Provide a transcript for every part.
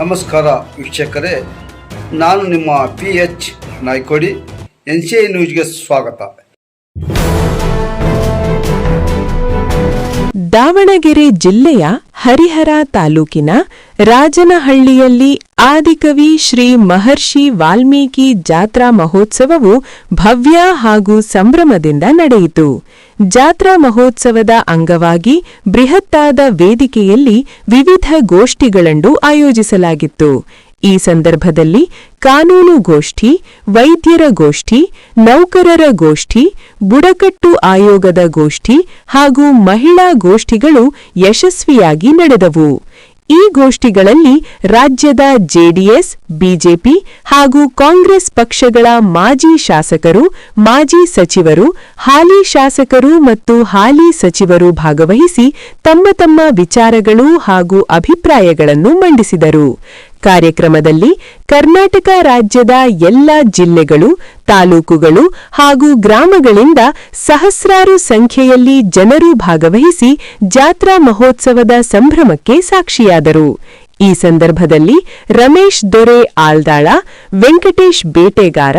ನಮಸ್ಕಾರ ವೀಕ್ಷಕರೇ ನಾನು ನಿಮ್ಮ P H Naikodi N C I ನ್ಯೂಸ್ಗೆ ಸ್ವಾಗತ. ದಾವಣಗೆರೆ ಜಿಲ್ಲೆಯ ಹರಿಹರ ತಾಲೂಕಿನ ರಾಜನಹಳ್ಳಿಯಲ್ಲಿ ಆದಿಕವಿ ಶ್ರೀ ಮಹರ್ಷಿ ವಾಲ್ಮೀಕಿ ಜಾತ್ರಾ ಮಹೋತ್ಸವವು ಭವ್ಯ ಹಾಗೂ ಸಂಭ್ರಮದಿಂದ ನಡೆಯಿತು. ಜಾತ್ರಾ ಮಹೋತ್ಸವದ ಅಂಗವಾಗಿ ಬೃಹತ್ತಾದ ವೇದಿಕೆಯಲ್ಲಿ ವಿವಿಧ ಗೋಷ್ಠಿಗಳನ್ನು ಆಯೋಜಿಸಲಾಗಿತ್ತು. ಈ ಸಂದರ್ಭದಲ್ಲಿ ಕಾನೂನು ಗೋಷ್ಠಿ, ವೈದ್ಯರ ಗೋಷ್ಠಿ, ನೌಕರರ ಗೋಷ್ಠಿ, ಬುಡಕಟ್ಟು ಆಯೋಗದ ಗೋಷ್ಠಿ ಹಾಗೂ ಮಹಿಳಾ ಗೋಷ್ಠಿಗಳು ಯಶಸ್ವಿಯಾಗಿ ನಡೆದವು. ಈ ಗೋಷ್ಠಿಗಳಲ್ಲಿ ರಾಜ್ಯದ ಜೆಡಿಎಸ್ ಬಿಜೆಪಿ ಹಾಗೂ ಕಾಂಗ್ರೆಸ್ ಪಕ್ಷಗಳ ಮಾಜಿ ಶಾಸಕರು, ಮಾಜಿ ಸಚಿವರು, ಹಾಲಿ ಶಾಸಕರು ಮತ್ತು ಹಾಲಿ ಸಚಿವರು ಭಾಗವಹಿಸಿ ತಮ್ಮ ತಮ್ಮ ವಿಚಾರಗಳು ಹಾಗೂ ಅಭಿಪ್ರಾಯಗಳನ್ನು ಮಂಡಿಸಿದರು. ಕಾರ್ಯಕ್ರಮದಲ್ಲಿ ಕರ್ನಾಟಕ ರಾಜ್ಯದ ಎಲ್ಲ ಜಿಲ್ಲೆಗಳು, ತಾಲೂಕುಗಳು ಹಾಗೂ ಗ್ರಾಮಗಳಿಂದ ಸಹಸ್ರಾರು ಸಂಖ್ಯೆಯಲ್ಲಿ ಜನರು ಭಾಗವಹಿಸಿ ಜಾತ್ರಾ ಮಹೋತ್ಸವದ ಸಂಭ್ರಮಕ್ಕೆ ಸಾಕ್ಷಿಯಾದರು. ಈ ಸಂದರ್ಭದಲ್ಲಿ ರಮೇಶ್ ದೊರೆ ಆಲ್ದಾಳ ವೆಂಕಟೇಶ್ ಬೇಟೆಗಾರ,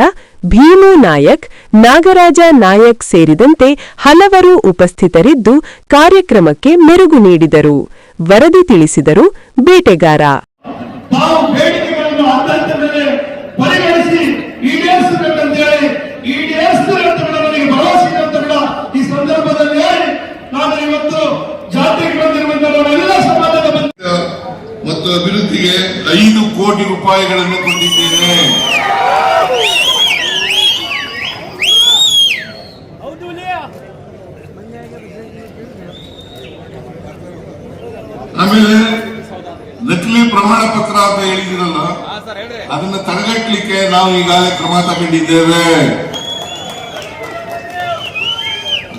ಭೀಮು ನಾಯಕ್, ನಾಗರಾಜ ನಾಯಕ್ ಸೇರಿದಂತೆ ಹಲವರು ಉಪಸ್ಥಿತರಿದ್ದು ಕಾರ್ಯಕ್ರಮಕ್ಕೆ ಮೆರುಗು ನೀಡಿದರು. ವರದಿ ತಿಳಿಸಿದರು, ಬೇಟೆಗಾರ ತಾವು ಬೇಡಿಕೆಗಳನ್ನು ಹಂತ ಮೇಲೆ ಪರಿಗಣಿಸಿ ಈಡೇರಿಸಬೇಕಂತೇಳಿ ಈಡೇರಿಸ್ತಾರೆ ಅಂತ ಕೂಡ ನನಗೆ ಭರವಸೆ ಇದೆ ಅಂತ ಕೂಡ ಈ ಸಂದರ್ಭದಲ್ಲಿ ಹೇಳಿ ನಾನು ಇವತ್ತು ಜಾತಿಗೆ ಬಂದಿರುವಂತ ನಾವೆಲ್ಲ ಸಮಾಜದ ಬಂದ ಮತ್ತು ಅಭಿವೃದ್ಧಿಗೆ ಐದು ಕೋಟಿ ರೂಪಾಯಿಗಳನ್ನು ಕೊಟ್ಟಿದ್ದೇನೆ. ಆಮೇಲೆ ನಕಲಿ ಪ್ರಮಾಣ ಪತ್ರ ಅಂತ ಹೇಳಿದಿರಲ್ಲ ಅದನ್ನ ತಡೆಗಟ್ಟಲಿಕ್ಕೆ ನಾವು ಈಗಾಗಲೇ ಕ್ರಮ ತಗೊಂಡಿದ್ದೇವೆ.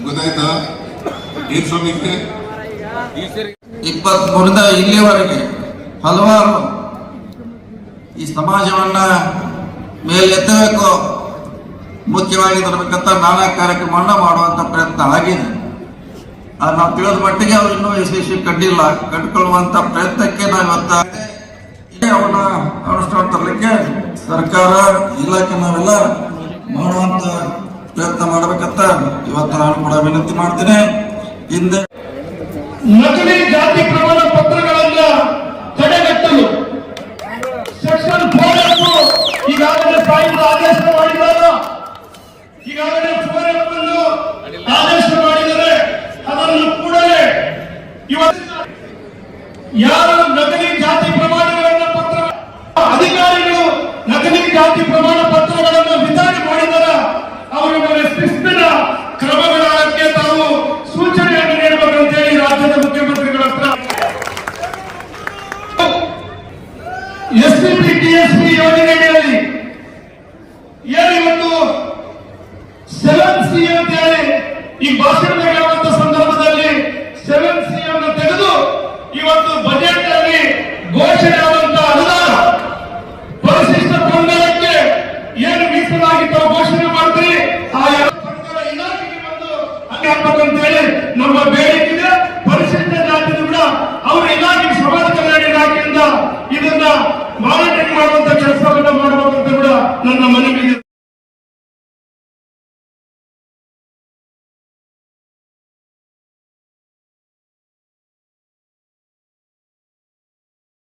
ಗೊತ್ತಾಯ್ತಾ? ಏನ್ ಇಪ್ಪತ್ತ್ ಮೂರಿಂದ ಇಲ್ಲಿಯವರೆಗೆ ಹಲವಾರು ಈ ಸಮಾಜವನ್ನ ಮೇಲೆತ್ತಬೇಕು. ಮುಖ್ಯವಾಗಿ ತರಬೇಕಂತ ನಾನಾ ಕಾರ್ಯಕ್ರಮವನ್ನ ಮಾಡುವಂತ ಪ್ರಯತ್ನ ಆಗಿದೆ. ಅದು ನಾವು ತಿಳಿದ ಮಟ್ಟಿಗೆ ಅವ್ರು ಇನ್ನೂ ಯಶಸ್ವಿ ಕಂಡಿಲ್ಲ. ಕಂಡುಕೊಳ್ಳುವಂತ ಪ್ರಯತ್ನಕ್ಕೆ ನಾವು ಇವತ್ತ ಅವನ್ನ ಅನುಷ್ಠಾನ ತರಲಿಕ್ಕೆ ಸರ್ಕಾರ, ಇಲಾಖೆ ನಾವೆಲ್ಲ ಮಾಡುವಂತ ಪ್ರಯತ್ನ ಮಾಡಬೇಕಂತ ಇವತ್ತು ನಾನು ಕೂಡ ವಿನಂತಿ ಮಾಡ್ತೇನೆ. ಹಿಂದೆ ಜಾತಿ ಪ್ರಮಾಣ ಪತ್ರಗಳನ್ನ ಯಾರು ನಕಲಿ ಜಾತಿ ಪ್ರಮಾಣಗಳನ್ನ ಪತ್ರ ಅಧಿಕಾರಿಗಳು ನಕಲಿ ಜಾತಿ ಪ್ರಮಾಣ ಪತ್ರಗಳನ್ನು ವಿತರಣೆ ಮಾಡಿದರ ಅವರ ಮೇಲೆ ಶಿಸ್ತಿನ ಕ್ರಮಗಳಕ್ಕೆ ತಾವು ಸೂಚನೆಯನ್ನು ನೀಡಬೇಕಂತೇಳಿ ರಾಜ್ಯದ ಮುಖ್ಯಮಂತ್ರಿಗಳ ಹತ್ರ. ಎಸ್ಪಿಪಿ ಟಿಎಸ್ಪಿ ಯೋಜನೆಯಲ್ಲಿ ಏನು ಇವತ್ತು ಸೆವೆನ್ ಸಿ ಅಂತ ಹೇಳಿ ಈ ಭಾಷಣ